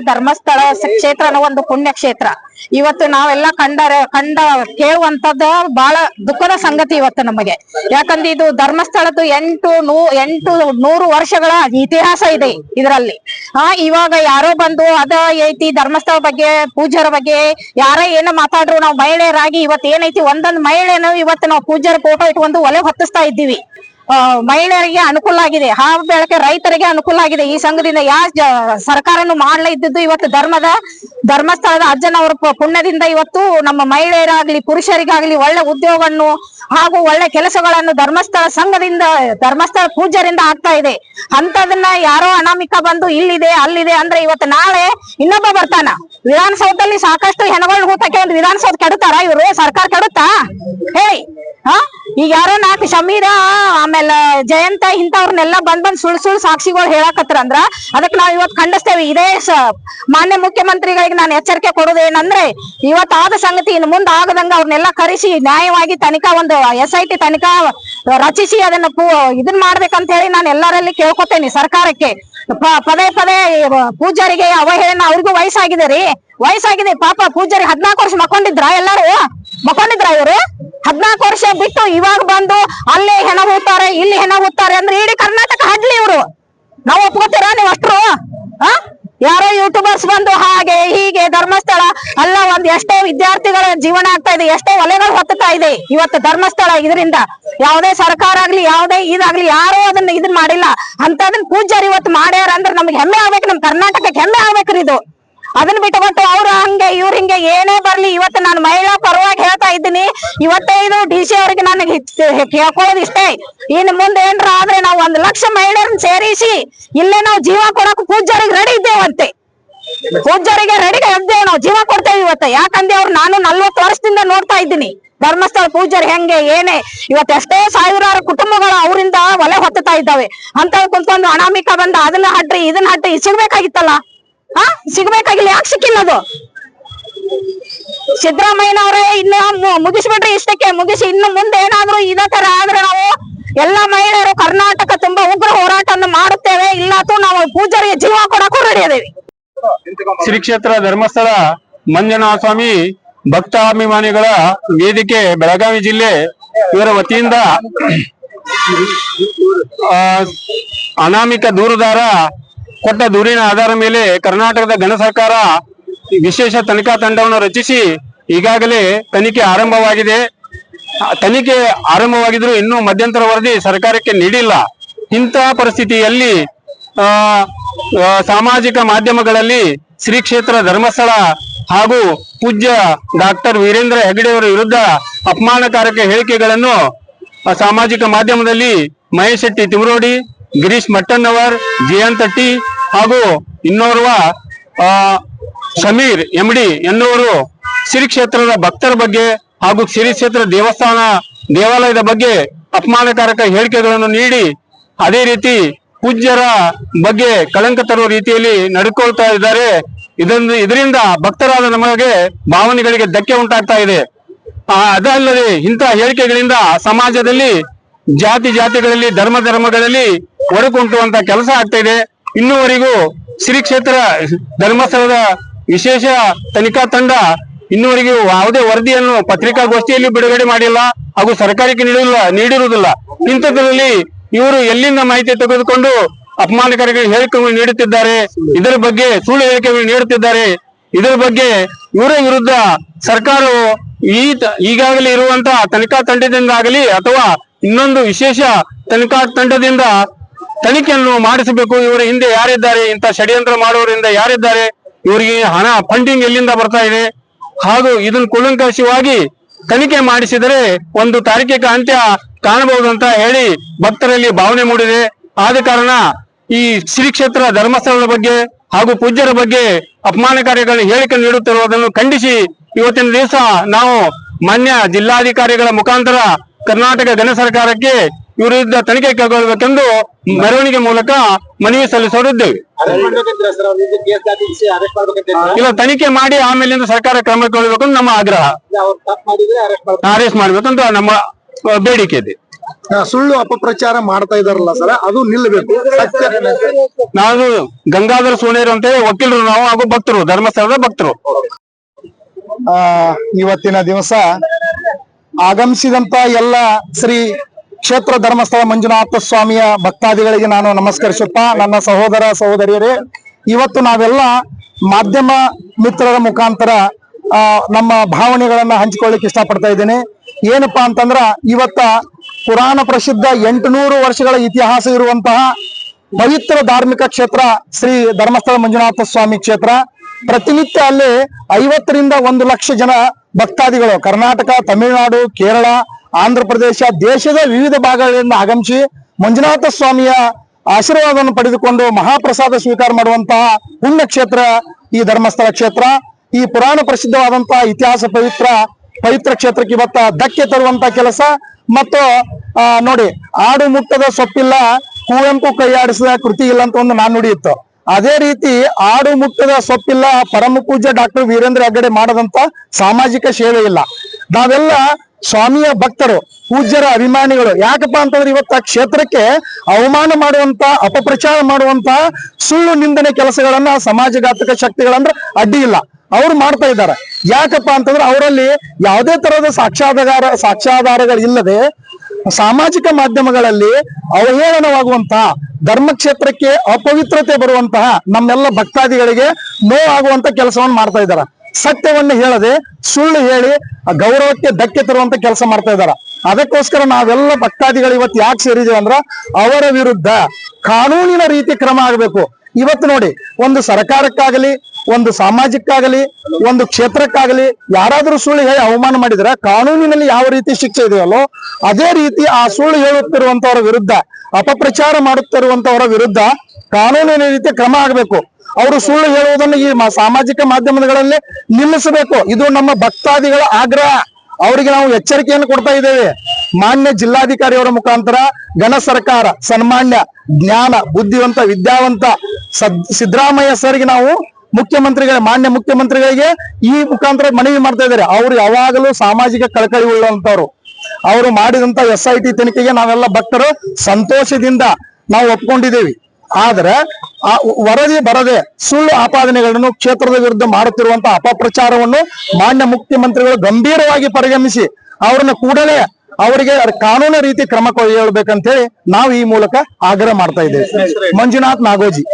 ಧರ್ಮಸ್ಥಳ, ಕ್ಷೇತ್ರ ಒಂದು ಪುಣ್ಯ ಕ್ಷೇತ್ರ. ಇವತ್ತು ನಾವೆಲ್ಲ ಕಂಡರೆ, ಕಂಡ ಕೇಳುವಂತದ್ದು ಬಹಳ ದುಃಖದ ಸಂಗತಿ ಇವತ್ತು ನಮಗೆ. ಯಾಕಂದ್ರೆ ಇದು ಧರ್ಮಸ್ಥಳದ್ದು ಎಂಟು ನೂ, ಎಂಟು ನೂರು ವರ್ಷಗಳ ಇತಿಹಾಸ ಇದೆ ಇದರಲ್ಲಿ. ಆ, ಇವಾಗ ಯಾರೋ ಬಂದು ಅದ ಐತಿ ಧರ್ಮಸ್ಥಳ ಬಗ್ಗೆ ಪೂಜಾರ ಬಗ್ಗೆ, ಯಾರೇ ಏನ ಮಾತಾಡ್ರು, ನಾವು ಮಹಿಳೆಯರಾಗಿ ಇವತ್ತು ಏನೈತಿ, ಒಂದೊಂದ್ ಮಹಿಳೆನೂ ಇವತ್ತು ನಾವು ಪೂಜಾರ ಫೋಟೋ ಇಟ್ಕೊಂಡು ಒಲೆ ಹೊತ್ತಿಸ್ತಾ ಇದ್ದೀವಿ. ಮಹಿಳೆಯರಿಗೆ ಅನುಕೂಲ ಆಗಿದೆ. ಹಾವು ಬೆಳಕೆ ರೈತರಿಗೆ ಅನುಕೂಲ ಆಗಿದೆ. ಈ ಸಂಘದಿಂದ ಯಾವ ಸರ್ಕಾರನು ಮಾಡ್ಲೇ ಇದ್ದಿದ್ದು ಇವತ್ತು ಧರ್ಮದ, ಧರ್ಮಸ್ಥಳದ ಅಜ್ಜನವರ ಅವರ ಪುಣ್ಯದಿಂದ ಇವತ್ತು ನಮ್ಮ ಮಹಿಳೆಯರಾಗ್ಲಿ, ಪುರುಷರಿಗಾಗ್ಲಿ ಒಳ್ಳೆ ಉದ್ಯೋಗವನ್ನು ಹಾಗೂ ಒಳ್ಳೆ ಕೆಲಸಗಳನ್ನು ಧರ್ಮಸ್ಥಳ ಸಂಘದಿಂದ, ಧರ್ಮಸ್ಥಳ ಪೂಜ್ಯರಿಂದ ಆಗ್ತಾ ಇದೆ. ಅಂತದನ್ನ ಯಾರೋ ಅನಾಮಿಕ ಬಂದು ಇಲ್ಲಿದೆ, ಅಲ್ಲಿದೆ ಅಂದ್ರೆ ಇವತ್ತು ನಾಳೆ ಇನ್ನೊಬ್ಬ ಬರ್ತಾನ. ವಿಧಾನಸೌಧದಲ್ಲಿ ಸಾಕಷ್ಟು ಹೆಣಗಳು ಹೂತಕ್ಕೆ ಒಂದು ವಿಧಾನಸೌಧ ಕೆಡುತ್ತಾರ ಇವರು? ಸರ್ಕಾರ ಕೆಡುತ್ತಾ? ಹೇಳಿ. ಹಾ? ಈಗ ಯಾರೋ ನಾಲ್ಕು ಶಮೀರ, ಆಮೇಲೆ ಜಯಂತ ಇಂಥವ್ರನ್ನೆಲ್ಲ ಬಂದ್ ಬಂದ್ ಸುಳ್ ಸುಳ್ ಸಾಕ್ಷಿಗಳು ಹೇಳಾಕತ್ರ ಅಂದ್ರ ಅದಕ್ಕೆ ನಾವ್ ಇವತ್ ಖಂಡಿಸ್ತೇವೆ. ಇದೇ ಮಾನ್ಯ ಮುಖ್ಯಮಂತ್ರಿಗಳಿಗೆ ನಾನು ಎಚ್ಚರಿಕೆ ಕೊಡೋದೇನಂದ್ರೆ ಇವತ್ ಆದ ಸಂಗತಿ ಇನ್ ಮುಂದೆ ಆಗದಂಗ ಅವ್ರನ್ನೆಲ್ಲ ಕರೆಸಿ ನ್ಯಾಯವಾಗಿ ತನಿಖಾ ಒಂದು ಎಸ್ ಐ ಟಿ ತನಿಖಾ ರಚಿಸಿ ಅದನ್ನ ಇದನ್ ಮಾಡ್ಬೇಕಂತ ಹೇಳಿ ನಾನು ಎಲ್ಲರಲ್ಲಿ ಕೇಳ್ಕೊತೇನೆ ಸರ್ಕಾರಕ್ಕೆ. ಪದೇ ಪದೇ ಪೂಜಾರಿಗೆ ಅವಹೇಳನ ಅವ್ರಿಗೂ ವಯಸ್ಸಾಗಿದೆ ರೀ. ವಯಸ್ಸಾಗಿದೆ. ಪಾಪ ಪೂಜಾರಿ ಹದ್ನಾಲ್ಕು ವರ್ಷ ಮಕ್ಕೊಂಡಿದ್ರ ಎಲ್ಲಾರು? ಮಕ್ಕೊಂಡಿದ್ರ ಇವರು? ಹದ್ನಾಲ್ಕು ವರ್ಷ ಬಿಟ್ಟು ಇವಾಗ ಬಂದು ಅಲ್ಲೇ ಹೆಣ ಹೂತಾರೆ, ಇಲ್ಲಿ ಹೆಣ ಹೂತಾರೆ ಅಂದ್ರೆ ಇಡೀ ಕರ್ನಾಟಕ ಹಡ್ಲಿ ಇವರು. ನಾವು ಒಪ್ಕೋತೀರಾ ನೀವ್ ಅಷ್ಟ್ರು? ಆ ಯಾರೋ ಯೂಟ್ಯೂಬರ್ಸ್ ಬಂದು ಹಾಗೆ ಹೀಗೆ ಧರ್ಮಸ್ಥಳ, ಅಲ್ಲ ಒಂದ್ ಎಷ್ಟೋ ವಿದ್ಯಾರ್ಥಿಗಳ ಜೀವನ ಆಗ್ತಾ ಇದೆ, ಎಷ್ಟೋ ಒಲೆಗಳು ಹೊತ್ತಾ ಇದೆ ಇವತ್ತು ಧರ್ಮಸ್ಥಳ ಇದರಿಂದ. ಯಾವುದೇ ಸರ್ಕಾರ ಆಗ್ಲಿ, ಯಾವುದೇ ಇದಾಗ್ಲಿ, ಯಾರು ಅದನ್ನ ಇದನ್ ಮಾಡಿಲ್ಲ. ಅಂತದನ್ನ ಪೂಜಾರಿ ಇವತ್ತು ಮಾಡ್ಯಾರ ಅಂದ್ರೆ ನಮ್ಗೆ ಹೆಮ್ಮೆ ಆಗ್ಬೇಕು, ನಮ್ ಕರ್ನಾಟಕಕ್ಕೆ ಹೆಮ್ಮೆ ಆಗ್ಬೇಕ್ರಿ ಇದು. ಅದನ್ನ ಬಿಟ್ಟುಬಿಟ್ಟು ಅವ್ರು ಹಂಗೆ, ಇವ್ರ ಹಿಂಗೆ ಏನೇ ಬರ್ಲಿ, ಇವತ್ತು ನಾನು ಮಹಿಳಾ ಪರವಾಗಿ ಹೇಳ್ತಾ ಇದ್ದೀನಿ. ಇವತ್ತೇ ಇದು ಡಿ ಸಿ ಅವ್ರಿಗೆ ನನಗೆ ಕೇಳ್ಕೊಳ್ಳೋದು ಇಷ್ಟೇ. ಇನ್ ಮುಂದೆ ಏನ್ರ ಆದ್ರೆ ನಾವು ಒಂದ್ ಲಕ್ಷ ಮಹಿಳೆಯರನ್ನ ಸೇರಿಸಿ, ಇಲ್ಲೇ ನಾವು ಜೀವ ಕೊಡಕ್ ಪೂಜಾರಿಗೆ ರೆಡಿ ಇದ್ದೇವಂತೆ. ಪೂಜಾರಿಗೆ ರೆಡಿ ಇದ್ದೇವೆ ನಾವು ಜೀವ ಕೊಡ್ತೇವೆ ಇವತ್ತ. ಯಾಕಂದ್ರೆ ಅವ್ರು ನಾನು ನಲ್ವತ್ತು ವರ್ಷದಿಂದ ನೋಡ್ತಾ ಇದ್ದೀನಿ. ಧರ್ಮಸ್ಥಳ ಪೂಜಾರಿ ಹೆಂಗೆ, ಏನೇ. ಇವತ್ತು ಎಷ್ಟೇ ಸಾವಿರಾರು ಕುಟುಂಬಗಳು ಅವರಿಂದ ಒಲೆ ಹೊತ್ತುತ್ತಾ ಇದ್ದಾವೆ. ಅಂತ ಕುಂತ್ಕೊಂಡು ಅನಾಮಿಕ ಬಂದ, ಅದನ್ನ ಹಟ್ರಿ, ಇದನ್ನ ಹಟ್ರಿ, ಸಿಗ್ಬೇಕಾಗಿತ್ತಲ್ಲ. ಹಾ, ಸಿಗ್ಬೇಕಾಗಿಲ್ಲ. ಯಾಕೆ ಸಿಕ್ಕಿಲ್ಲ ಅದು? ಸಿದ್ದರಾಮಯ್ಯನವರೇ, ಇನ್ನು ಮುಗಿಸ್ಬಿಡ್ರಿ ಇಷ್ಟಕ್ಕೆ. ಮುಗಿಸಿ ಇನ್ನು ಮುಂದೆ ಏನಾದ್ರು ಇದೇ ತರ ಆದ್ರೆ ನಾವು ಎಲ್ಲಾ ಮಹಿಳೆಯರು ಕರ್ನಾಟಕ ತುಂಬಾ ಉಗ್ರ ಹೋರಾಟವನ್ನು ಮಾಡುತ್ತೇವೆ. ಇಲ್ಲಾತು ನಾವು ಪೂಜಾರಿಗೆ ಜೀವ ಕೊಡಕ್ಕೂ ರೆಡಿ ಶ್ರೀ ಕ್ಷೇತ್ರ ಧರ್ಮಸ್ಥಳ ಮಂಜುನಾಥ ಸ್ವಾಮಿ ಭಕ್ತಾಭಿಮಾನಿಗಳ ವೇದಿಕೆ, ಬೆಳಗಾವಿ ಜಿಲ್ಲೆ ಇವರ ವತಿಯಿಂದ ಅನಾಮಿಕ ದೂರುದಾರ ಕೊಟ್ಟ ದೂರಿನ ಆಧಾರ ಮೇಲೆ ಕರ್ನಾಟಕದ ಗಣ ಸರ್ಕಾರ ವಿಶೇಷ ತನಿಖಾ ತಂಡವನ್ನು ರಚಿಸಿ ಈಗಾಗಲೇ ತನಿಖೆ ಆರಂಭವಾಗಿದೆ. ತನಿಖೆ ಆರಂಭವಾಗಿದ್ರು ಇನ್ನೂ ಮಧ್ಯಂತರ ವರದಿ ಸರ್ಕಾರಕ್ಕೆ ನೀಡಿಲ್ಲ. ಇಂತಹ ಪರಿಸ್ಥಿತಿಯಲ್ಲಿ ಸಾಮಾಜಿಕ ಮಾಧ್ಯಮಗಳಲ್ಲಿ ಶ್ರೀ ಕ್ಷೇತ್ರ ಧರ್ಮಸ್ಥಳ ಹಾಗೂ ಪೂಜ್ಯ ಡಾಕ್ಟರ್ ವೀರೇಂದ್ರ ಹೆಗಡೆಯವರ ವಿರುದ್ಧ ಅಪಮಾನಕಾರಕ ಹೇಳಿಕೆಗಳನ್ನು ಸಾಮಾಜಿಕ ಮಾಧ್ಯಮದಲ್ಲಿ ಮಹೇಶ್ ಶೆಟ್ಟಿ ತಿಮರೋಡಿ, ಗಿರೀಶ್ ಮಟ್ಟಣ್ಣವರ್, ಜಯಂತ್ ಟಿ ಹಾಗೂ ಇನ್ನೋರ್ವ ಸಮೀರ್ ಎಂಡಿ ಎನ್ನುವರು ಸಿರಿ ಕ್ಷೇತ್ರದ ಭಕ್ತರ ಬಗ್ಗೆ ಹಾಗೂ ಶ್ರೀ ಕ್ಷೇತ್ರ ದೇವಸ್ಥಾನ, ದೇವಾಲಯದ ಬಗ್ಗೆ ಅಪಮಾನಕಾರಕ ಹೇಳಿಕೆಗಳನ್ನು ನೀಡಿ, ಅದೇ ರೀತಿ ಪೂಜ್ಯರ ಬಗ್ಗೆ ಕಳಂಕ ತರುವ ರೀತಿಯಲ್ಲಿ ನಡ್ಕೊಳ್ತಾ ಇದ್ದಾರೆ. ಇದೊಂದು ಇದರಿಂದ ಭಕ್ತರಾದ ನಮಗೆ ಭಾವನೆಗಳಿಗೆ ಧಕ್ಕೆ ಉಂಟಾಗ್ತಾ ಇದೆ. ಅದಲ್ಲದೆ ಇಂತಹ ಹೇಳಿಕೆಗಳಿಂದ ಸಮಾಜದಲ್ಲಿ ಜಾತಿ ಜಾತಿಗಳಲ್ಲಿ, ಧರ್ಮ ಧರ್ಮಗಳಲ್ಲಿ ಒಡಕುಂಟುವಂತ ಕೆಲಸ ಆಗ್ತಾ ಇದೆ. ಇನ್ನೂವರೆಗೂ ಶ್ರೀ ಕ್ಷೇತ್ರ ಧರ್ಮಸ್ಥಳದ ವಿಶೇಷ ತನಿಖಾ ತಂಡ ಇನ್ನುವರೆಗೂ ಯಾವುದೇ ವರದಿಯನ್ನು ಪತ್ರಿಕಾಗೋಷ್ಠಿಯಲ್ಲಿ ಬಿಡುಗಡೆ ಮಾಡಿಲ್ಲ ಹಾಗೂ ಸರ್ಕಾರಕ್ಕೆ ನೀಡಿಲ್ಲ, ನೀಡಿರುವುದಿಲ್ಲ. ಇಂಥದ್ರಲ್ಲಿ ಇವರು ಎಲ್ಲಿಂದ ಮಾಹಿತಿ ತೆಗೆದುಕೊಂಡು ಅಪಮಾನಕರ ಹೇಳಿಕೆಗಳು ನೀಡುತ್ತಿದ್ದಾರೆ, ಇದರ ಬಗ್ಗೆ ಸುಳ್ಳು ಹೇಳಿಕೆಗಳು ನೀಡುತ್ತಿದ್ದಾರೆ, ಇದರ ಬಗ್ಗೆ ಇವರ ವಿರುದ್ಧ ಸರ್ಕಾರವು ಈ ಈಗಾಗಲೇ ಇರುವಂತಹ ತನಿಖಾ ತಂಡದಿಂದಾಗಲಿ ಅಥವಾ ಇನ್ನೊಂದು ವಿಶೇಷ ತನಿಖಾ ತಂಡದಿಂದ ತನಿಖೆಯನ್ನು ಮಾಡಿಸಬೇಕು. ಇವರ ಹಿಂದೆ ಯಾರಿದ್ದಾರೆ? ಇಂಥ ಷಡ್ಯಂತ್ರ ಮಾಡುವವರಿಂದ ಯಾರಿದ್ದಾರೆ? ಇವರಿಗೆ ಹಣ ಫಂಡಿಂಗ್ ಎಲ್ಲಿಂದ ಬರ್ತಾ ಇದೆ? ಹಾಗೂ ಇದನ್ನು ಕೂಲಂಕಷವಾಗಿ ತನಿಖೆ ಮಾಡಿಸಿದರೆ ಒಂದು ತಾರೀಕಿಕ ಅಂತ್ಯ ಕಾಣಬಹುದು ಅಂತ ಹೇಳಿ ಭಕ್ತರಲ್ಲಿ ಭಾವನೆ ಮೂಡಿದೆ. ಆದ ಕಾರಣ ಈ ಶ್ರೀ ಕ್ಷೇತ್ರ ಧರ್ಮಸ್ಥಳದ ಬಗ್ಗೆ ಹಾಗೂ ಪೂಜ್ಯರ ಬಗ್ಗೆ ಅಪಮಾನಕಾರಿಗಳನ್ನು ಹೇಳಿಕೆ ನೀಡುತ್ತಿರುವುದನ್ನು ಖಂಡಿಸಿ ಇವತ್ತಿನ ದಿವಸ ನಾವು ಮಾನ್ಯ ಜಿಲ್ಲಾಧಿಕಾರಿಗಳ ಮುಖಾಂತರ ಕರ್ನಾಟಕ ಘನ ಸರ್ಕಾರಕ್ಕೆ ವಿರುದ್ಧ ತನಿಖೆ ಕೈಗೊಳ್ಳಬೇಕೆಂದು ಮೆರವಣಿಗೆ ಮೂಲಕ ಮನವಿ ಸಲ್ಲಿಸೋರಿದ್ದೇವೆ. ಮಾಡ್ಬೇಕಂತ ಇಲ್ಲ ತನಿಖೆ ಮಾಡಿ ಆಮೇಲಿಂದ ಸರ್ಕಾರ ಕ್ರಮ ಕೈಗೊಳ್ಳಬೇಕು ನಮ್ಮ ಆಗ್ರಹ. ಅರೆಸ್ಟ್ ಮಾಡ್ಬೇಕು ಅರೆಸ್ಟ್ ಮಾಡ್ಬೇಕಂತ ನಮ್ಮ ಬೇಡಿಕೆ ಇದೆ. ಸುಳ್ಳು ಅಪಪ್ರಚಾರ ಮಾಡ್ತಾ ಇದಾರಲ್ಲ ಸರ್ ಅದು ನಿಲ್ಲಬೇಕು. ನಾವು ಗಂಗಾಧರ ಸೋನೇರು ಅಂತ ಹೇಳಿ ವಕೀಲರು ನಾವು ಹಾಗೂ ಭಕ್ತರು ಧರ್ಮಸ್ಥಳದ ಭಕ್ತರು. ಇವತ್ತಿನ ದಿವಸ ಆಗಮಿಸಿದಂತ ಎಲ್ಲ ಶ್ರೀ ಕ್ಷೇತ್ರ ಧರ್ಮಸ್ಥಳ ಮಂಜುನಾಥ ಸ್ವಾಮಿಯ ಭಕ್ತಾದಿಗಳಿಗೆ ನಾನು ನಮಸ್ಕರಿಸುತ್ತಾ ನನ್ನ ಸಹೋದರ ಸಹೋದರಿಯರೇ, ಇವತ್ತು ನಾವೆಲ್ಲ ಮಾಧ್ಯಮ ಮಿತ್ರರ ಮುಖಾಂತರ ನಮ್ಮ ಭಾವನೆಗಳನ್ನ ಹಂಚಿಕೊಳ್ಳಿಕ್ಕೆ ಇಷ್ಟಪಡ್ತಾ ಇದ್ದೇನೆ. ಏನಪ್ಪಾ ಅಂತಂದ್ರ, ಇವತ್ತ ಪುರಾಣ ಪ್ರಸಿದ್ಧ ಎಂಟುನೂರು ವರ್ಷಗಳ ಇತಿಹಾಸ ಇರುವಂತಹ ಪವಿತ್ರ ಧಾರ್ಮಿಕ ಕ್ಷೇತ್ರ ಶ್ರೀ ಧರ್ಮಸ್ಥಳ ಮಂಜುನಾಥ ಸ್ವಾಮಿ ಕ್ಷೇತ್ರ. ಪ್ರತಿನಿತ್ಯ ಅಲ್ಲಿ ಐವತ್ತರಿಂದ ಒಂದು ಲಕ್ಷ ಜನ ಭಕ್ತಾದಿಗಳು, ಕರ್ನಾಟಕ, ತಮಿಳುನಾಡು, ಕೇರಳ ಆಂಧ್ರ ಪ್ರದೇಶ, ದೇಶದ ವಿವಿಧ ಭಾಗಗಳಿಂದ ಆಗಮಿಸಿ ಮಂಜುನಾಥ ಸ್ವಾಮಿಯ ಆಶೀರ್ವಾದವನ್ನು ಪಡೆದುಕೊಂಡು ಮಹಾಪ್ರಸಾದ ಸ್ವೀಕಾರ ಮಾಡುವಂತಹ ಪುಣ್ಯ ಕ್ಷೇತ್ರ ಈ ಧರ್ಮಸ್ಥಳ ಕ್ಷೇತ್ರ. ಈ ಪುರಾಣ ಪ್ರಸಿದ್ಧವಾದಂತಹ ಇತಿಹಾಸ ಪವಿತ್ರ ಪವಿತ್ರ ಕ್ಷೇತ್ರಕ್ಕೆ ಇವತ್ತ ಧಕ್ಕೆ ತರುವಂತ ಕೆಲಸ. ಮತ್ತು ನೋಡಿ, ಆಡು ಮುಟ್ಟದ ಸೊಪ್ಪಿಲ್ಲ ಕುವೆಂಪು ಕೈಯಾಡಿಸಿದ ಕೃತಿ ಇಲ್ಲ ಅಂತ ಒಂದು ನಾನು ಇತ್ತು ಅದೇ ರೀತಿ ಆಡು ಮುಟ್ಟದ ಸೊಪ್ಪಿಲ್ಲ, ಪರಮ ಪೂಜ್ಯ ಡಾಕ್ಟರ್ ವೀರೇಂದ್ರ ಹೆಗ್ಗಡೆ ಮಾಡದಂತ ಸಾಮಾಜಿಕ ಸೇವೆ ಇಲ್ಲ. ನಾವೆಲ್ಲ ಸ್ವಾಮಿಯ ಭಕ್ತರು, ಪೂಜ್ಯರ ಅಭಿಮಾನಿಗಳು. ಯಾಕಪ್ಪ ಅಂತಂದ್ರೆ ಇವತ್ತ ಕ್ಷೇತ್ರಕ್ಕೆ ಅವಮಾನ ಮಾಡುವಂತ, ಅಪಪ್ರಚಾರ ಮಾಡುವಂತ ಸುಳ್ಳು ನಿಂದನೆ ಕೆಲಸಗಳನ್ನ ಸಮಾಜಘಾತಕ ಶಕ್ತಿಗಳಂದ್ರೆ ಅಡ್ಡಿ ಇಲ್ಲ. ಅವ್ರು ಮಾಡ್ತಾ ಇದ್ದಾರೆ. ಯಾಕಪ್ಪ ಅಂತಂದ್ರೆ ಅವರಲ್ಲಿ ಯಾವುದೇ ತರಹದ ಸಾಕ್ಷಾಧಾರ ಸಾಕ್ಷಾಧಾರಗಳಿಲ್ಲದೆ ಸಾಮಾಜಿಕ ಮಾಧ್ಯಮಗಳಲ್ಲಿ ಅವಹೇಳನವಾಗುವಂತಹ ಧರ್ಮಕ್ಷೇತ್ರಕ್ಕೆ ಅಪವಿತ್ರತೆ ಬರುವಂತಹ ನಮ್ಮೆಲ್ಲ ಭಕ್ತಾದಿಗಳಿಗೆ ನೋವಾಗುವಂತ ಕೆಲಸವನ್ನು ಮಾಡ್ತಾ ಇದ್ದಾರೆ. ಸತ್ಯವನ್ನು ಹೇಳದೆ ಸುಳ್ಳು ಹೇಳಿ ಗೌರವಕ್ಕೆ ಧಕ್ಕೆ ತರುವಂತ ಕೆಲಸ ಮಾಡ್ತಾ ಇದ್ದಾರೆ. ಅದಕ್ಕೋಸ್ಕರ ನಾವೆಲ್ಲ ಭಕ್ತಾದಿಗಳು ಇವತ್ತು ಯಾಕೆ ಸೇರಿದೀವಿ ಅಂದ್ರ ಅವರ ವಿರುದ್ಧ ಕಾನೂನಿನ ರೀತಿ ಕ್ರಮ ಆಗಬೇಕು. ಇವತ್ತು ನೋಡಿ, ಒಂದು ಸರ್ಕಾರಕ್ಕಾಗಲಿ, ಒಂದು ಸಾಮಾಜಿಕಾಗಲಿ ಒಂದು ಕ್ಷೇತ್ರಕ್ಕಾಗಲಿ ಯಾರಾದ್ರೂ ಸುಳ್ಳು ಹೇಳಿ ಅವಮಾನ ಮಾಡಿದ್ರೆ ಕಾನೂನಿನಲ್ಲಿ ಯಾವ ರೀತಿ ಶಿಕ್ಷೆ ಇದೆಯಲ್ಲೋ ಅದೇ ರೀತಿ ಆ ಸುಳ್ಳು ಹೇಳುತ್ತಿರುವಂತವರ ವಿರುದ್ಧ, ಅಪಪ್ರಚಾರ ಮಾಡುತ್ತಿರುವಂತವರ ವಿರುದ್ಧ ಕಾನೂನಿನ ರೀತಿ ಕ್ರಮ ಆಗಬೇಕು. ಅವರು ಸುಳ್ಳು ಹೇಳುವುದನ್ನು ಈ ಸಾಮಾಜಿಕ ಮಾಧ್ಯಮಗಳಲ್ಲಿ ನಿಲ್ಲಿಸಬೇಕು. ಇದು ನಮ್ಮ ಭಕ್ತಾದಿಗಳ ಆಗ್ರಹ. ಅವರಿಗೆ ನಾವು ಎಚ್ಚರಿಕೆಯನ್ನು ಕೊಡ್ತಾ ಇದ್ದೇವೆ. ಮಾನ್ಯ ಜಿಲ್ಲಾಧಿಕಾರಿಯವರ ಮುಖಾಂತರ ಘನ ಸರ್ಕಾರ, ಸನ್ಮಾನ್ಯ, ಜ್ಞಾನ, ಬುದ್ಧಿವಂತ, ವಿದ್ಯಾವಂತ ಸದ್ ಸಿದ್ದರಾಮಯ್ಯ ಸರ್ಗೆ ನಾವು ಮುಖ್ಯಮಂತ್ರಿಗಳ, ಮಾನ್ಯ ಮುಖ್ಯಮಂತ್ರಿಗಳಿಗೆ ಈ ಮುಖಾಂತರ ಮನವಿ ಮಾಡ್ತಾ ಇದ್ದಾರೆ. ಅವರು ಯಾವಾಗಲೂ ಸಾಮಾಜಿಕ ಕಳಕಳಿ ಉಳ್ಳಂತವ್ರು ಅವರು ಮಾಡಿದಂತ ಎಸ್ ಐ ಟಿ ತನಿಖೆಗೆ ನಾವೆಲ್ಲ ಭಕ್ತರು ಸಂತೋಷದಿಂದ ನಾವು ಒಪ್ಕೊಂಡಿದ್ದೇವೆ. ಆದ್ರೆ ಆ ವರದಿ ಬರದೆ ಸುಳ್ಳು ಆಪಾದನೆಗಳನ್ನು ಕ್ಷೇತ್ರದ ವಿರುದ್ಧ ಮಾಡುತ್ತಿರುವಂತಹ ಅಪಪ್ರಚಾರವನ್ನು ಮಾನ್ಯ ಮುಖ್ಯಮಂತ್ರಿಗಳು ಗಂಭೀರವಾಗಿ ಪರಿಗಣಿಸಿ ಅವ್ರನ್ನ ಕೂಡಲೇ ಅವರಿಗೆ ಕಾನೂನು ರೀತಿ ಕ್ರಮ ಕೈಗೊಳ್ಳಬೇಕಂತ ಹೇಳಿ ನಾವು ಈ ಮೂಲಕ ಆಗ್ರಹ ಮಾಡ್ತಾ ಇದ್ದೇವೆ. ಮಂಜುನಾಥ್ ನಾಗೋಜಿ.